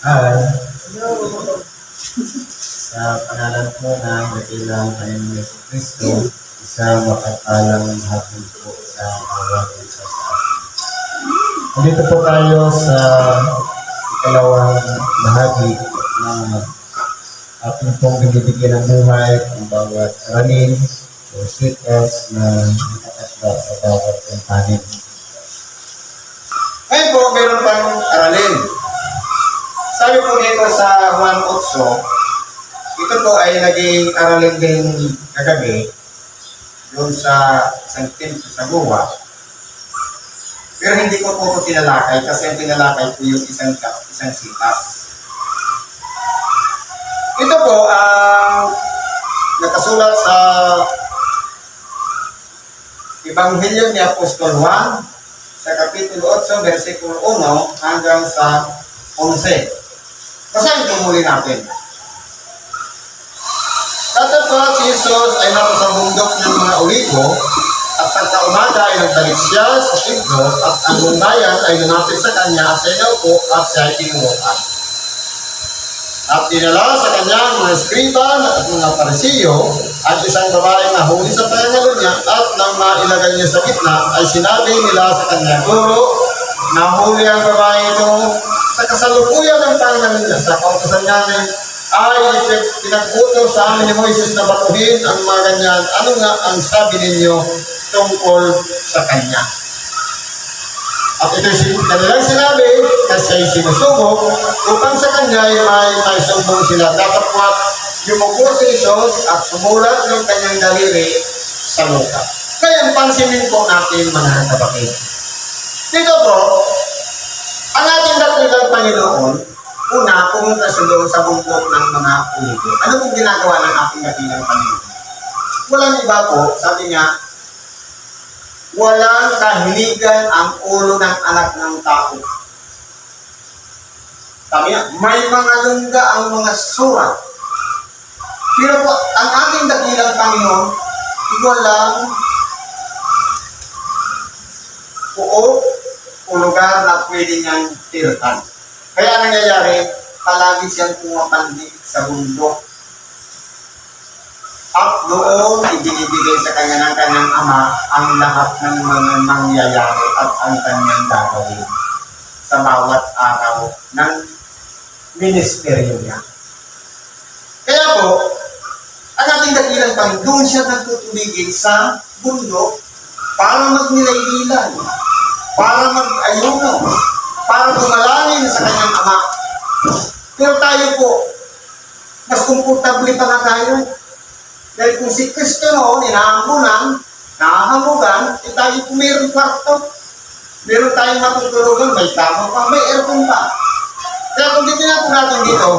Hi. Sa pangalan po ng dakilang Panginoon Yesu Cristo, isang makapalang hapon po sa bawat isa sa atin. Nandito po tayo sa ikalawang bahagi ng ating pong binibigyan ng buhay ang bawat aralin o sweetness na nakakasya sa bawat kumpanin. Ngayon po, meron pang aralin. Sabi po dito sa Juan 8, ito po ay naging aralin din kagabi doon sa isang templo sa Goa. Pero hindi ko po ito tinalakay kasi ang tinalakay po yung isang, isang sitas. Ito po ang nakasulat sa Ebanghelyo ni Apostol Juan sa Kapitulo 8, versikulo 1 hanggang sa 11. Basahin po muli natin. Tatapos si Jesus ay nasa sa bundok ng mga olivo at pagkaumaga ay nagbalik siya sa templo at ang buong ay lumapit sa kanya sa inaupo at siya ay tinuruan. At dinala sa kanya mga eskriba at mga parisiyo at isang babaeng nahuli sa pangangalo niya at nang mailagay niya sa gitna ay sinabi nila sa kanya, Guro, nahuli ang babae ito sa kasalukuyan ng pangangalo niya sa kautosan namin ay pinagputo sa amin ni Moises na batuhin ang mga ganyan. Ano nga ang sabi ninyo tungkol sa kanya? At ito'y sin- kanilang sinabi kasi ay sinusubok upang sa kanya ay may sumbong sila. Datapwat yumuko si Jesus at sumulat ng kanyang daliri sa lupa. Kaya pansinin po natin mga kapatid. Dito po, ang ating dakilang Panginoon, una, pumunta doon sa bundok ng mga uligo. Ano pong ginagawa ng ating dakilang Panginoon? Walang iba po, sabi niya, walang kahiligan ang ulo ng anak ng tao. Sabi niya, may mga lungga ang mga surat. Pero po, ang ating dakilang Panginoon, walang puo o lugar na pwede niyang tirhan. Kaya nangyayari, palagi siyang pumapandik sa bundok at doon ibinibigay sa kanya ng kanyang ama ang lahat ng mga mangyayari at ang kanyang gagawin sa bawat araw ng ministeryo niya. Kaya po, ang ating dakilang Panginoon, doon siya nagtutuligin sa bundok para magnilaylilan, para mag-ayuno, para gumalangin sa kanyang ama. Pero tayo po, mas komportable pa nga tayo. Dahil kung si Kristo noon, inahambunan, nahahamugan, eh tayo po mayroong kwarto. Meron tayong matutulugan, may tama pa, may aircon pa. Kaya kung dito na po natin dito,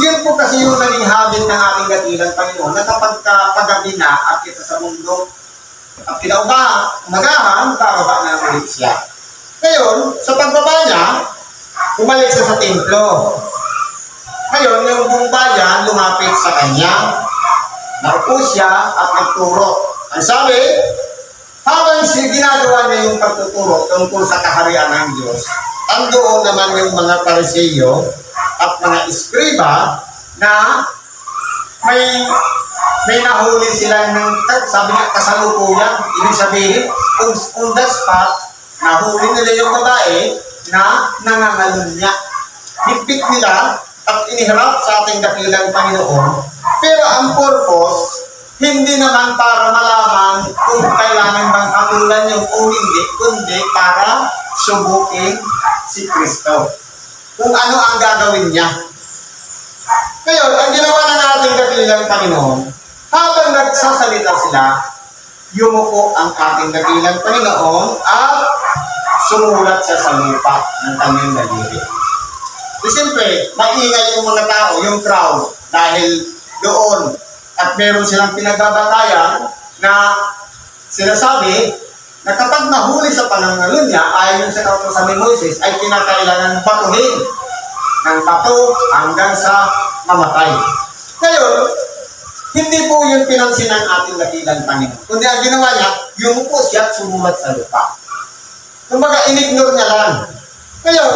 yun po kasi yung naging habit ng ating dakilang Panginoon na kapag ka pagabi na at kita sa mundo, at kinauga, umagahan, bababa na ulit siya. Ngayon, sa pagbaba niya, bumalik siya sa templo. Ngayon, yung buong bayan lumapit sa kanya, Naupo siya at nagturo. Ang sabi, habang siya ginagawa niya yung pagtuturo tungkol sa kaharian ng Diyos, andoon naman yung mga pariseyo at mga eskriba na may may nahuli sila ng sabi nga kasalukuyan ibig sabihin on, on the spot nahuli nila yung babae na nangangalunya higpit nila at iniharap sa ating dakilang Panginoon pero ang purpose, hindi naman para malaman kung kailangan bang hatulan yung o hindi, kundi para subukin si Kristo. Kung ano ang gagawin niya. Ngayon, ang ginawa ng ating dakilang Panginoon, habang nagsasalita sila, yumuko ang ating dakilang Panginoon at sumulat siya sa lupa ng kanyang daliri. Di siyempre, maingay yung mga tao, yung crowd, dahil doon at meron silang pinagbabatayan na sinasabi na kapag nahuli sa panangalo niya, ayon sa kautosan ni Moises, ay kinakailangan batuhin ng bato hanggang sa mamatay. Ngayon, hindi po yung pinansin ng ating dakilang Panginoon. Kundi ang ginawa niya, yumuko siya at sumulat sa lupa. Kumbaga, inignore niya lang. Ngayon,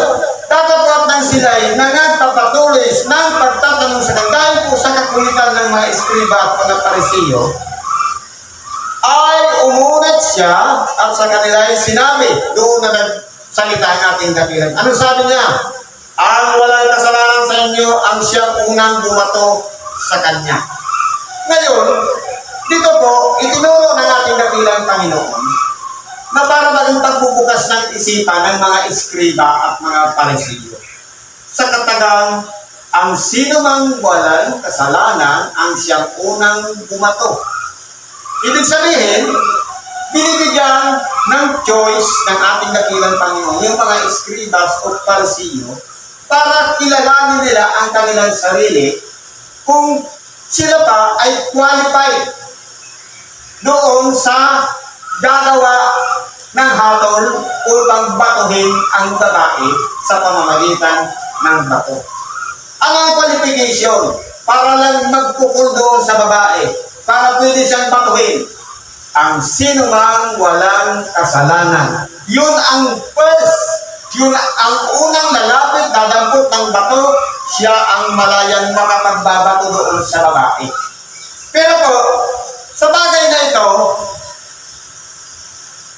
tatapot ng sila'y na nagpapatuloy ng pagtatanong sa dahil po sa kakulitan ng mga eskriba at mga parisiyo, ay umunat siya at sa kanila ay sinabi, doon na nagsalita ang ating dakilan. Ano sabi niya? Ang walang kasalanan sa inyo, ang siyang unang bumato sa kanya. Ngayon, dito po, itinuro ng ating dakilang Panginoon na para maging pagbubukas ng isipan ng mga eskriba at mga parisiyo. Sa katagang, ang sino mang walang kasalanan ang siyang unang bumato. Ibig sabihin, binibigyan ng choice ng ating dakilang Panginoon, yung mga escribas o parisiyo, para kilalanin nila ang kanilang sarili kung sila pa ay qualified doon sa gagawa ng hatol upang batuhin ang babae sa pamamagitan ng bato. Ano ang qualification? Para lang magpukul doon sa babae, para pwede siyang batuhin. Ang sino walang kasalanan. Yun ang first, yun ang unang lalapit, dadampot ng bato, siya ang malayang makapagbabato doon sa babae. Pero po, sa bagay na ito,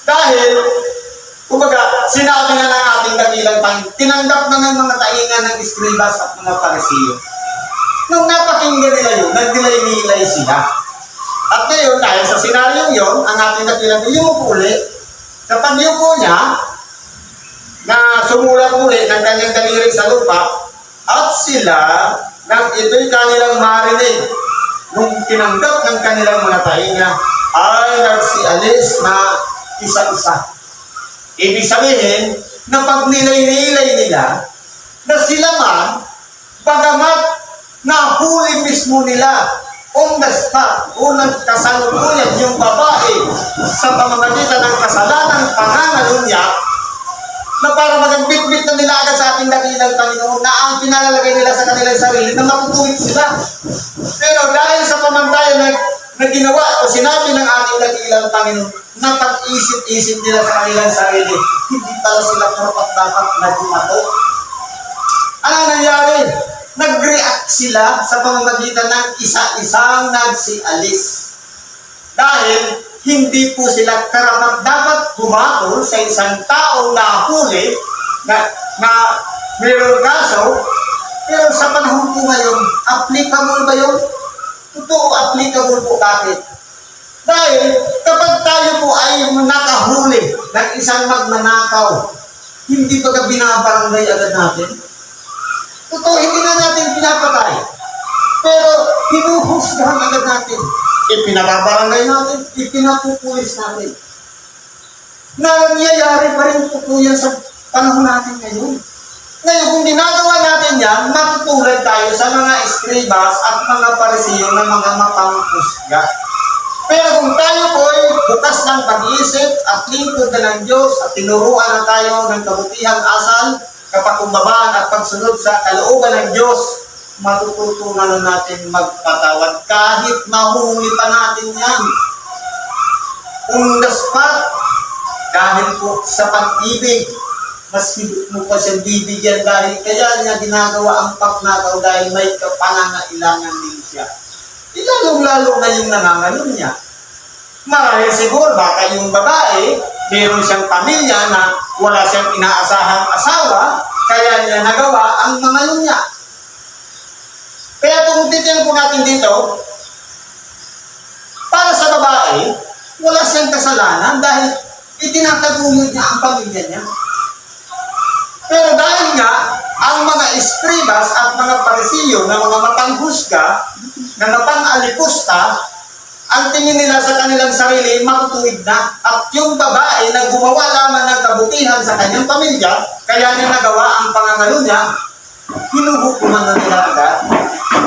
dahil, kumbaga, sinabi na ng ating dakilang Panginoon, tinanggap na ng mga taingan ng eskribas at mga parisiyo. Nung napakinggan nila yun, nagdilay-nilay sila. At ngayon, dahil sa senaryo yun, ang ating dakilang yumuko ulit, sa pagyuko niya, na sumulat muli ng kanyang daliri sa lupa, at sila, nang ito'y kanilang marinig, nung tinanggap ng kanilang mga tainga, ay nagsialis na isa-isa. Ibig sabihin, na pag nilay-nilay nila, na sila man, bagamat nahuli mismo nila the spot, unang kasalukuyan yung babae sa pamamagitan ng kasalanang pangangalunya na para magambit-bit na nila agad sa ating dakilang Panginoon na ang pinalalagay nila sa kanilang sarili na matutuwid sila. Pero dahil sa pamantayan na, na ginawa o sinabi ng ating dakilang Panginoon na pag-isip-isip nila sa kanilang sarili, hindi pala sila karapat dapat na bumato. Ano ang nangyari? Nag-react sila sa pamamagitan ng isa-isang nagsialis. Dahil hindi po sila karapat dapat bumatol sa isang taong nahuli na, na mayroong kaso, pero sa panahon po ngayon, applicable ba yun? Totoo, applicable po bakit? Dahil kapag tayo po ay nakahuli ng isang magnanakaw, hindi ba ka binabarangay agad natin? Totoo, hindi na natin pinapatay. Pero hinuhusgahan agad natin. Ipinababarangay natin, ipinapupulis natin. Nangyayari pa rin po po yan sa panahon natin ngayon. Ngayon, kung ginagawa natin yan, matutulad tayo sa mga eskribas at mga parisiyo ng mga mapanghusga. Pero kung tayo po ay bukas ng pag-iisip at lingkod na ng Diyos at tinuruan na tayo ng kabutihang asal, kapakumbabaan at pagsunod sa kalooban ng Diyos, matututunan na natin magpatawad kahit mahuli pa natin yan. The spot, dahil po sa pag-ibig, mas mo pa siyang bibigyan dahil kaya niya ginagawa ang pagnakaw dahil may kapangangailangan din siya. Ilalong-lalo na yung nangangalo niya. Marahil siguro baka yung babae, meron siyang pamilya na wala siyang inaasahang asawa, kaya niya nagawa ang mga niya. Titignan po natin dito, para sa babae, wala siyang kasalanan dahil itinataguyod niya ang pamilya niya. Pero dahil nga, ang mga eskribas at mga parisiyo na mga mapanghusga, na napang-alipusta, ang tingin nila sa kanilang sarili, matutuwid na. At yung babae na gumawa lamang ng kabutihan sa kanyang pamilya, kaya niya nagawa ang pangangalo niya, hinuhukuman na nila agad.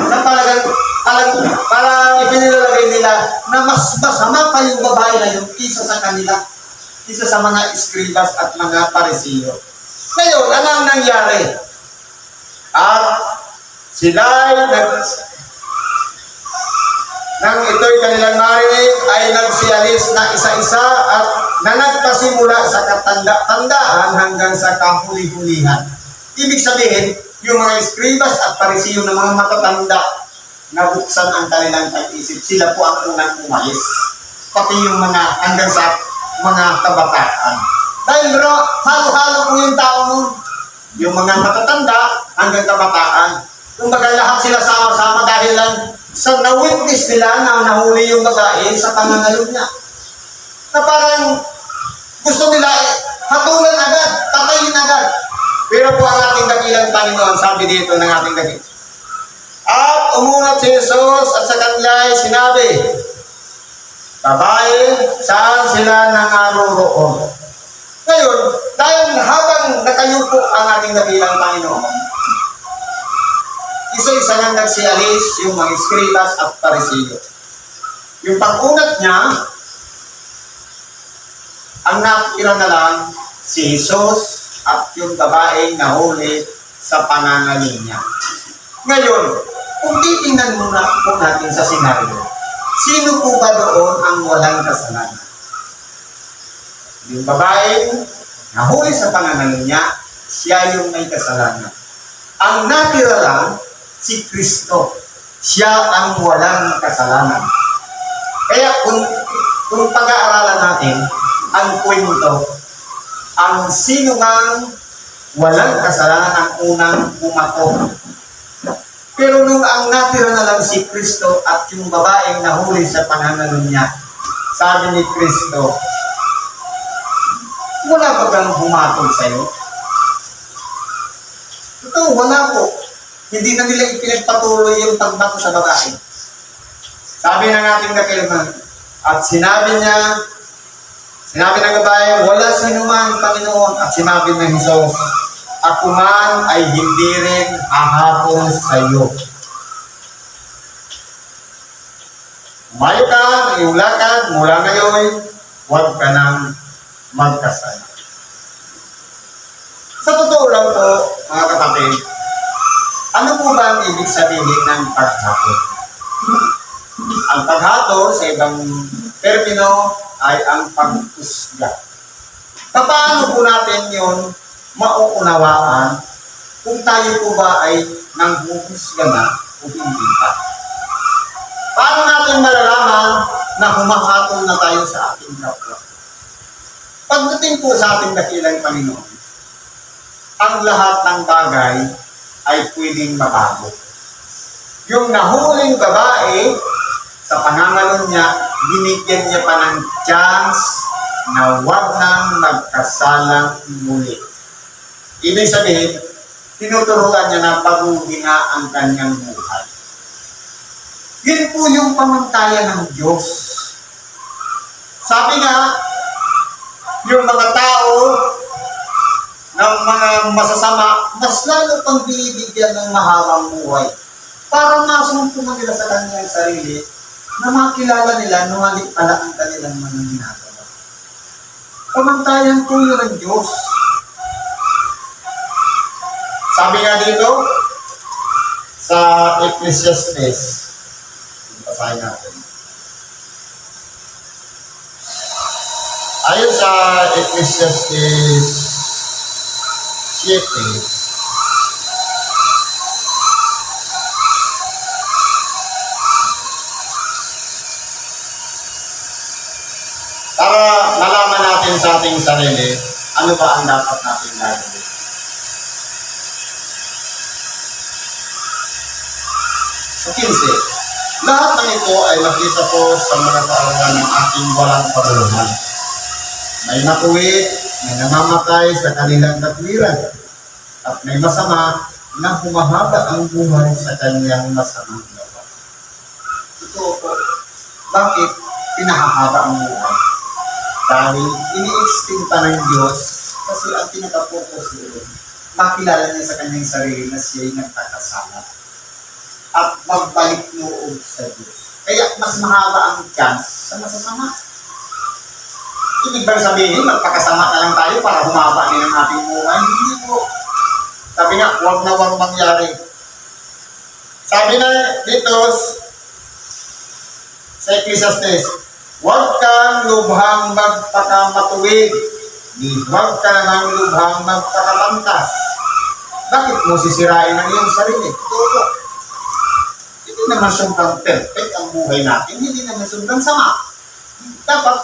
Na talagang, talagang, parang ipinilalagay nila na mas masama pa yung babae na yun kisa sa kanila, kisa sa mga eskribas at mga parisiyo. Ngayon, ano ang nangyari? At sila'y nag, nang ito'y kanilang marinig ay nagsialis na isa-isa at na nagpasimula sa katanda-tandaan hanggang sa kahuli-hulihan. Ibig sabihin, yung mga eskribas at parisiyo ng mga matatanda na buksan ang kanilang pag-isip, sila po ang unang umalis. Pati yung mga hanggang sa mga kabataan. Dahil bro, halo-halo po yung tao nun. Yung mga matatanda hanggang kabataan. Kumbaga lahat sila sama-sama dahil lang sa na-witness nila na nahuli yung babae sa pangangalog niya. Na parang gusto nila eh, hatulan agad, patayin agad. Pero po ang ating dakilang Panginoon, sabi dito ng ating dakil. At umunat si Jesus at sa kanila ay sinabi, Babae, saan sila nangaroroon? Ngayon, dahil habang nakayupo ang ating dakilang Panginoon, isa-isa nang nagsialis yung mga eskribas at parisiyo. Yung pag-unat niya, ang nakira na lang si Jesus at yung babaeng nahuli sa panangaling niya. Ngayon, kung titingnan muna po natin sa senaryo, sino po ba doon ang walang kasalanan? Yung babaeng nahuli sa panangaling niya, siya yung may kasalanan. Ang natira lang, si Kristo. Siya ang walang kasalanan. Kaya kung, kung pag-aaralan natin, ang kwento, ang sino ngang walang kasalanan ang unang pumato. Pero nung ang natira na lang si Kristo at yung babaeng nahuli sa pananalo niya, sabi ni Kristo, wala ba kang humatol sa'yo? Ito, wala po. Hindi na nila ipinagpatuloy yung pagbato sa babae. Sabi ng ating kakilman, at sinabi niya, sinabi ng babae, wala sino man, Panginoon, at sinabi ng Jesus, ako man ay hindi rin hahapon sa iyo. Umayo ka, iyong lakad, mula ngayon, huwag ka nang magkasala. Sa totoo lang po, mga kapatid, ano po ba ang ibig sabihin ng paghatol? Ang paghatol sa ibang termino ay ang pagtusga. Paano po natin yon mauunawaan kung tayo po ba ay nanghuhusga na o hindi pa? Paano natin malalaman na humahatol na tayo sa ating kapwa? Pagdating po sa ating dakilang Panginoon, ang lahat ng bagay ay pwedeng mabago. Yung nahuling babae, sa pangangalan niya, binigyan niya pa ng chance na huwag nang magkasalang muli. Ibig sabihin, tinuturuan niya na paguhin na ang kanyang buhay. Yun po yung pamantayan ng Diyos. Sabi nga, yung mga tao ng mga masasama, mas lalo pang binibigyan ng mahabang buhay. Para masumpungan nila sa kanilang sarili na makilala nila na mali pala ang kanilang mga ginagawa. Pamantayan po yun ng Diyos. Sabi nga dito, sa Ecclesiastes, basahin natin. Ayon sa Ecclesiastes 7, para malaman natin sa ating sarili, ano ba ang dapat natin gagawin. Sa 15, lahat ng ito ay makita po sa mga kaarawan ng ating walang paguluhan. May nakuwit, may namamatay sa kanilang katwiran, at may masama na humahaba ang buhay sa kanyang masamang gawa. Ito po, bakit pinahahaba ang buhay? Dahil ini-extend pa ng Diyos kasi ang pinaka-focus doon, makilala niya sa kanyang sarili na siya'y nagkakasala at magbalik loob sa Diyos. Kaya mas mahaba ang chance sa masasama. Ibig bang sabihin, magpakasama na lang tayo para humaba din ang ating buhay? Hindi po. Sabi nga, huwag na huwag mangyari. Sabi na dito sa Ecclesiastes, Huwag kang lubhang magpakamatuwid. Huwag ka namang lubhang magpakapantas. Bakit mo sisirain ang iyong sarili? Totoo. Hindi naman sobrang perfect ang buhay natin. Hindi naman sobrang sama. Dapat,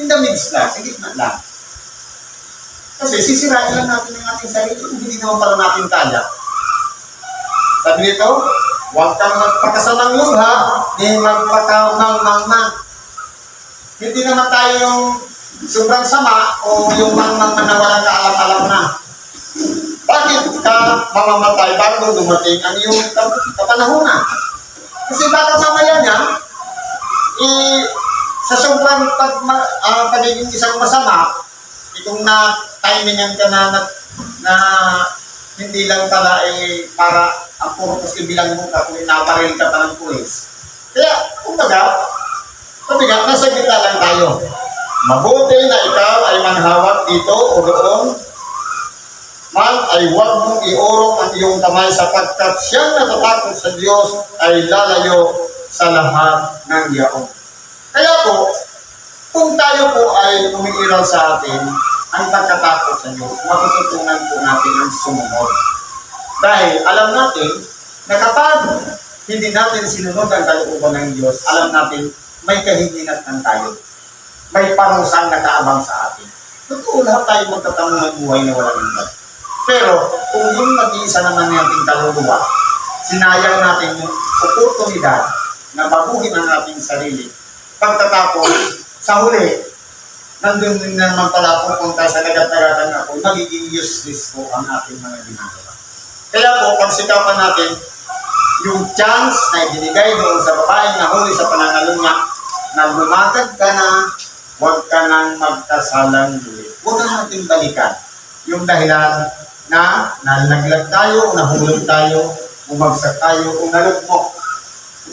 in the midst lang, sa gitna lang. Kasi sisirain lang natin ang ating sarili kung hindi naman pala natin kaya. Sabi nito, huwag kang magpakasalang lubha, ni magpakamangmangmang. Hindi naman tayo yung sobrang sama o yung mangmang na walang kaalam-alam na. Bakit ka mamamatay bago dumating ang iyong kap- kapanahunan? Kasi baka mamaya niya, eh, sa sobrang pag, ah, pagiging isang masama, itong na timingan ka na, na, na hindi lang pala eh, para ang purpose ibilang mo ka kung naparil ka pa ng pulis. Kaya, kumbaga, nga, nasa gitna lang tayo. Mabuti na ikaw ay manghawak dito o doon, man ay huwag mong iurong ang iyong kamay sapagkat siyang natatakot sa Diyos ay lalayo sa lahat ng yaon. Kaya po, kung tayo po ay umiiral sa atin ang pagkatakot sa Diyos, matututunan po natin ang sumunod. Dahil alam natin na kapag hindi natin sinunod ang kalooban ng Diyos, alam natin may kahihinatan tayo. May parusang nakaabang sa atin. Totoo lahat tayo magtatanong ng buhay na walang hanggan. Pero kung yung nag-iisa naman nating kaluluwa, sinayang natin yung oportunidad na baguhin ang ating sarili. Pagtatapos, sa huli, nandun din naman pala pupunta sa nagat-nagatan ako, magiging useless po ang ating mga ginagawa. Kaya po, pagsikapan natin, yung chance na ibinigay doon sa babaeng na huli sa pananalo niya, na lumatag ka na, huwag ka nang magkasalang muli. Huwag na natin balikan yung dahilan na nalaglag tayo, nahulog tayo, bumagsak tayo, o nalugmok,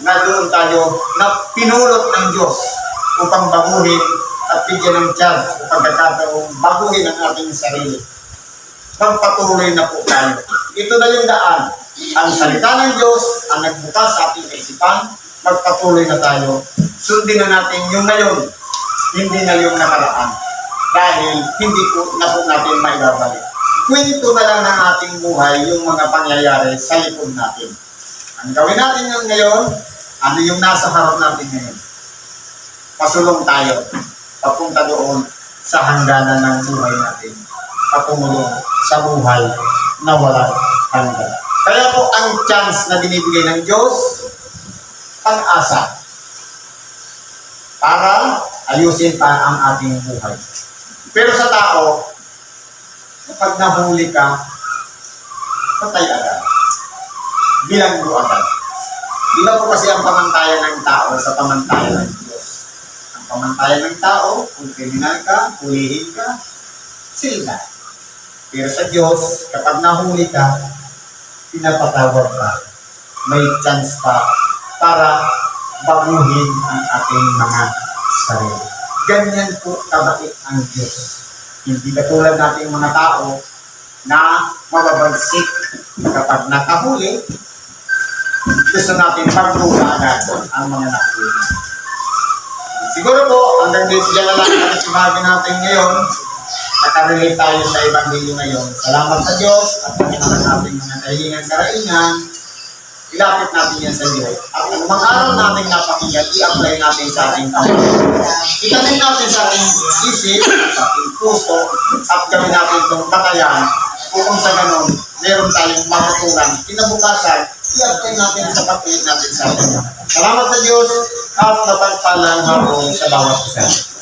na doon tayo, na pinulot ng Diyos upang baguhin at bigyan ng chance o pagkakataong baguhin ang ating sarili. Magpatuloy na po tayo. Ito na yung daan. Ang salita ng Diyos ang nagbukas sa ating kaisipan, magpatuloy na tayo. Sundin na natin yung ngayon, hindi na yung nakaraan. Dahil hindi po na po natin may babalik. Kwento na lang ng ating buhay yung mga pangyayari sa likod natin. Ang gawin natin yung ngayon, ano yung nasa harap natin ngayon. Pasulong tayo, papunta doon sa hangganan ng buhay natin. Patungulong sa buhay na walang hanggan. Kaya po ang chance na binibigay ng Diyos, pag-asa para ayusin pa ang ating buhay. Pero sa tao, kapag nahuli ka, patay agad. Bilanggo agad. Di ba po kasi ang pamantayan ng tao sa pamantayan ng Diyos? Ang pamantayan ng tao, kung kriminal ka, hulihin ka, sila. Pero sa Diyos, kapag nahuli ka, pinapatawad ka. May chance pa para baguhin ang ating mga sarili. Ganyan po kabait ang Diyos. Hindi katulad nating mga tao na mababagsik kapag nakahuli, gusto natin pagduga agad ang mga nahuli. Siguro po, hanggang dito dyan na lang ang natin ngayon. Nakarelate tayo sa Ebanghelyo ngayon. Salamat sa Diyos at ang ating mga kahilingan karaingan. Ilapit natin yan sa Diyos. At ang mga aral natin napakinggan, i-apply natin sa ating kamay. Itanim natin sa ating isip, sa ating puso, at gawin natin itong batayan. Kung sa ganon, meron tayong matutunan. Kinabukasan, i-apply natin sa pagpili natin sa atin. Salamat sa Diyos at napagpalang hapon sa bawat isa.